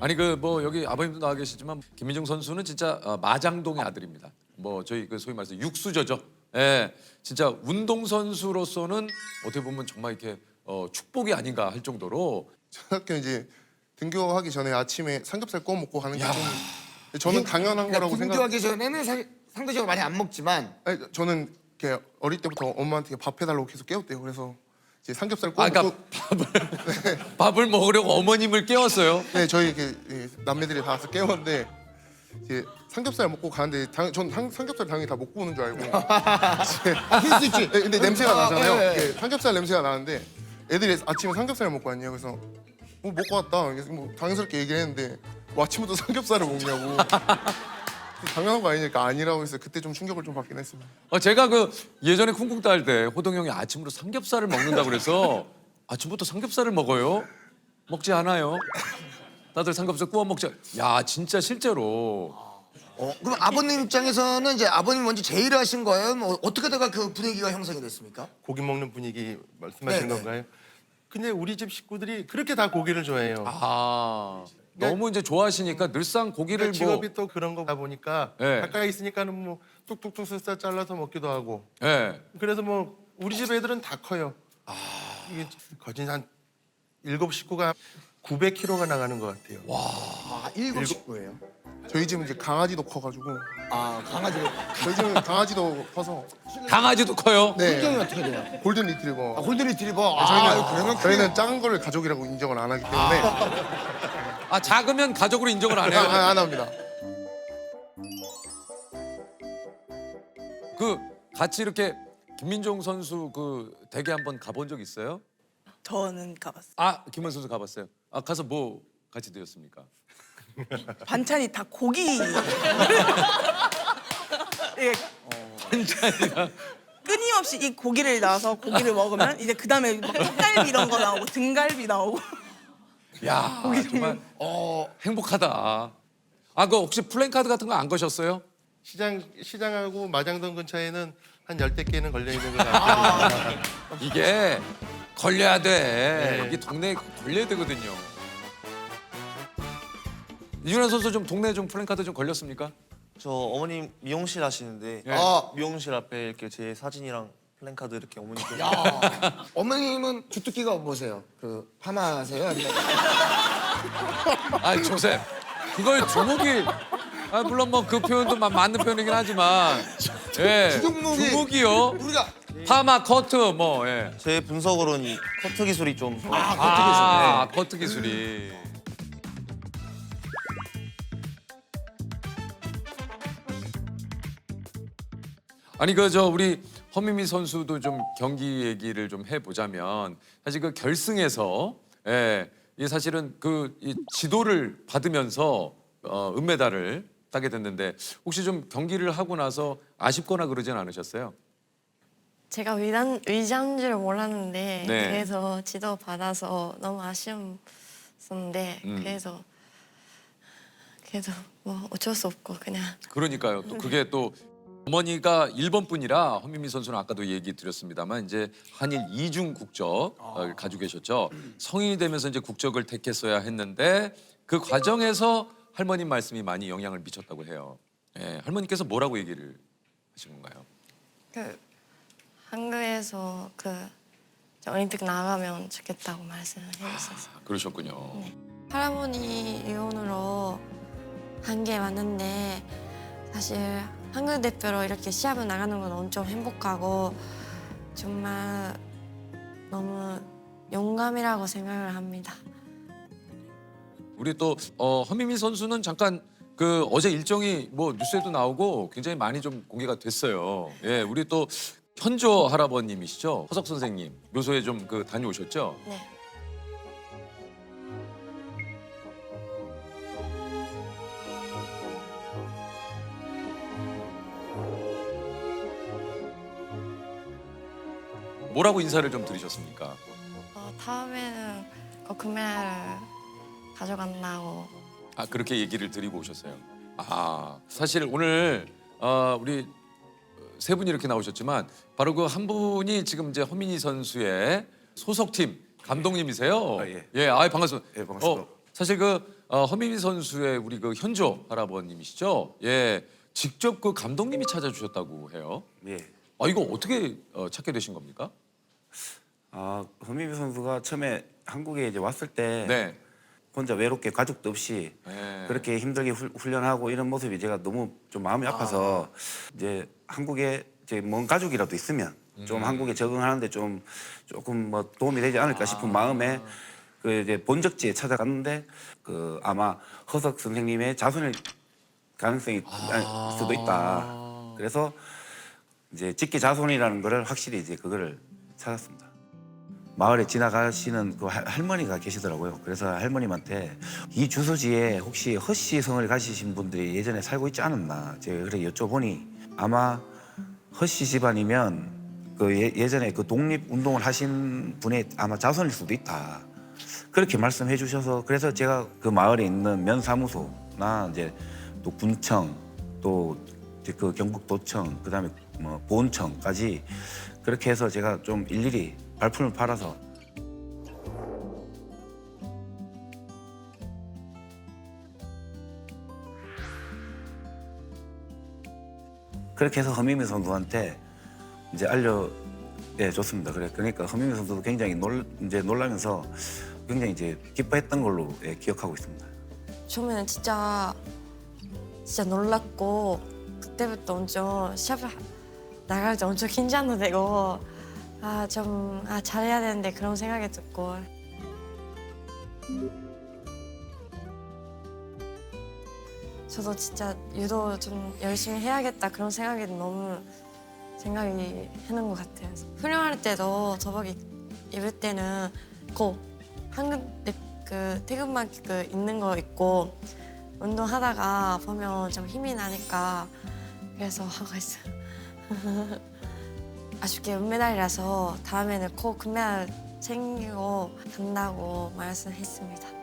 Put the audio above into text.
아니 그 뭐 여기 아버님도 나와 계시지만 김민중 선수는 진짜 어, 마장동의 아들입니다. 뭐 저희 그 소위 말해서 육수저죠. 예, 진짜 운동 선수로서는 어떻게 보면 정말 이렇게 어, 축복이 아닌가 할 정도로 초등학교 이제 등교하기 전에 아침에 삼겹살 구워 먹고 가는 게 좀 저는 당연한 그러니까 거라고 생각. 등교하기 전에는 사, 상대적으로 많이 안 먹지만 아니, 저는 이렇게 어릴 때부터 엄마한테 밥 해달라고 계속 깨웠대요. 그래서 이제 삼겹살 아 그러니까 밥을 밥을 먹으려고 어머님을 깨웠어요. 네 저희 이렇게 예, 남매들이 다 와서 깨웠는데 이제 삼겹살 먹고 가는데 당, 전 삼- 삼겹살 당연히 다 먹고 오는 줄 알고 그럴 수 있지. 네, 근데 냄새가 아, 나잖아요. 예, 예. 이게 삼겹살 냄새가 나는데 애들이 아침에 삼겹살 먹고 왔냐 그래서 뭐 먹고 왔다. 그래서 뭐 당연스럽게 얘기를 했는데 뭐 아침부터 삼겹살을 먹냐고. 당연한 거 아니니까 아니라고 해서 그때 좀 충격을 좀 받긴 했습니다. 어, 제가 그 예전에 쿵쿵 딸 때 호동 형이 아침으로 삼겹살을 먹는다 그래서 아침부터 삼겹살을 먹어요? 먹지 않아요. 다들 삼겹살 구워 먹자. 야 진짜 실제로 어, 그럼 아버님 입장에서는 이제 아버님 먼저 제의를 하신 거예요? 뭐 어떻게 되가 그 분위기가 형성이 됐습니까? 고기 먹는 분위기 말씀하신 네, 네. 건가요? 근데 우리 집 식구들이 그렇게 다 고기를 좋아해요. 아 너무 이제 좋아하시니까 늘상 고기를 그러니까 뭐 직업이 또 그런 거다 보니까 네. 가까이 있으니까는 뭐 뚝뚝뚝 쓱싹 잘라서 먹기도 하고 예. 그래서 뭐 우리 집 애들은 다 커요. 아. 이게 거진 한 일곱 식구가 900kg가 나가는 것 같아요. 아, 일곱 식구예요. 저희 집은 이제 강아지도 커가지고 아, 강아지를. 저희 집은 강아지도 커서 강아지도 커요. 네 성격이 어떻게 돼요? 골든 리트리버. 아, 골든 리트리버. 아, 저희는 그러면 저희는 작은 거를 가족이라고 인정을 안 하기 때문에 아 작으면 가족으로 인정을 안 해요. 아, 안 합니다. 그 같이 이렇게 김민종 선수 그 댁에 한번 가본 적 있어요? 저는 가봤어요. 아 김원 선수 가봤어요. 아 가서 뭐 같이 드셨습니까? 반찬이 다 고기. 예, 반찬이랑 끊임없이 이 고기를 넣어서 고기를 먹으면 이제 그 다음에 막 턱갈비 이런 거 나오고 등갈비 나오고. 야 정말 어, 행복하다. 아그 혹시 플랜 카드 같은 거 안 거셨어요? 시장 시장하고 마장동 근처에는 한 열대 개는 걸려 있는 것 같아요. 이게 걸려야 돼. 네. 이게 동네에 걸려야 되거든요. 이준환 선수 좀 동네 좀 플랜 카드 좀 걸렸습니까? 저 어머님 미용실 하시는데 예. 아, 미용실 앞에 이렇게 제 사진이랑 플랜카드 이렇게 어머니께 야. 어머님은 주특기가 뭐세요? 그 파마세요? 아니면 아 조셉 그걸 주목이 아 물론 뭐 그 표현도 마- 맞는 표현이긴 하지만 예 주목이- 주목이요 우리가 파마 커트 뭐 예. 제 분석으로는 이 커트 기술이 좀 아 커트 기술이 아니 그 저 우리 허미미 선수도 좀 경기 얘기를 좀 해보자면 사실 그 결승에서 예, 이 사실은 그 이 지도를 받으면서 어, 은메달을 따게 됐는데 혹시 좀 경기를 하고 나서 아쉽거나 그러진 않으셨어요? 제가 의장, 의자인 줄 몰랐는데 네. 그래서 지도 받아서 너무 아쉬웠었는데 음. 그래서 그래도 뭐 어쩔 수 없고 그냥 그러니까요. 또 그게 또 어머니가 일본 분이라 허민미 선수는 아까도 얘기 드렸습니다만 이제 한일 이중 국적을 가지고 계셨죠. 성인이 되면서 이제 국적을 택했어야 했는데 그 과정에서 할머님 말씀이 많이 영향을 미쳤다고 해요. 예, 할머니께서 뭐라고 얘기를 하신 건가요? 그 한국에서 그 올림픽 나가면 좋겠다고 말씀을 해주셨어요. 아, 그러셨군요. 할아버니 이혼으로 한 게 맞는데 사실 한국 대표로 이렇게 시합을 나가는 건 엄청 행복하고 정말 너무 영감이라고 생각을 합니다. 우리 또 어, 허민미 선수는 잠깐 그 어제 일정이 뭐 뉴스에도 나오고 굉장히 많이 좀 공개가 됐어요. 예, 우리 또 현조 할아버님이시죠, 허석 선생님 묘소에 좀 그 다녀오셨죠? 네. 뭐라고 인사를 좀 드리셨습니까? 어, 다음에는 그 금메달을 가져간다고 아 그렇게 얘기를 드리고 오셨어요. 아 사실 오늘 어, 우리 세 분이 이렇게 나오셨지만 바로 그 한 분이 지금 이제 허민희 선수의 소속팀 감독님이세요. 아, 예. 예, 아 반갑습니다. 예, 반갑습니다. 어, 사실 그 어, 허민미 선수의 우리 그 현조 할아버님이시죠? 예, 직접 그 감독님이 찾아주셨다고 해요. 예. 아 이거 어떻게 어, 찾게 되신 겁니까? 아, 허민비 선수가 처음에 한국에 이제 왔을 때 네. 혼자 외롭게 가족도 없이 네. 그렇게 힘들게 후- 훈련하고 이런 모습이 제가 너무 좀 마음이 아파서 이제 한국에 이제 먼 가족이라도 있으면 좀 한국에 적응하는데 좀 조금 뭐 도움이 되지 않을까 싶은 마음에 그 이제 본적지에 찾아갔는데 그 아마 허석 선생님의 자손일 가능성이 있을 수도 있다. 그래서 이제 직계 자손이라는 거를 확실히 이제 그거를 찾았습니다. 마을에 지나가시는 그 할- 할머니가 계시더라고요. 그래서 할머님한테 이 주소지에 혹시 허씨 성을 가지신 분들이 예전에 살고 있지 않았나 제가 그래 여쭤보니 아마 허씨 집안이면 그 예, 예전에 그 독립 운동을 하신 분의 아마 자손일 수도 있다. 그렇게 말씀해 주셔서 그래서 제가 그 마을에 있는 면사무소나 이제 또 군청 또 그 경북도청 그다음에 뭐 보훈청까지 그렇게 해서 제가 좀 일일이 발품을 팔아서 그렇게 해서 허민미 선수한테 이제 알려 예, 줬습니다. 그래 그러니까 허민미 선수도 굉장히 놀 이제 놀라면서 굉장히 이제 기뻐했던 걸로 예, 기억하고 있습니다. 처음에는 진짜 진짜 놀랐고 그때부터 엄청 시합 나갈 때 엄청 긴장도 되고 아 좀 아 잘해야 되는데 그런 생각이 듣고 저도 진짜 유도 좀 열심히 해야겠다 그런 생각이 너무 생각이 하는 것 같아요. 훈련할 때도 저복 입- 입을 때는 꼭 한근 그 태극만 그 있는 거 있고 운동하다가 보면 좀 힘이 나니까 그래서 하고 있어요. 아쉽게 은메달이라서 다음에는 꼭 금메달 챙기고 간다고 말씀했습니다.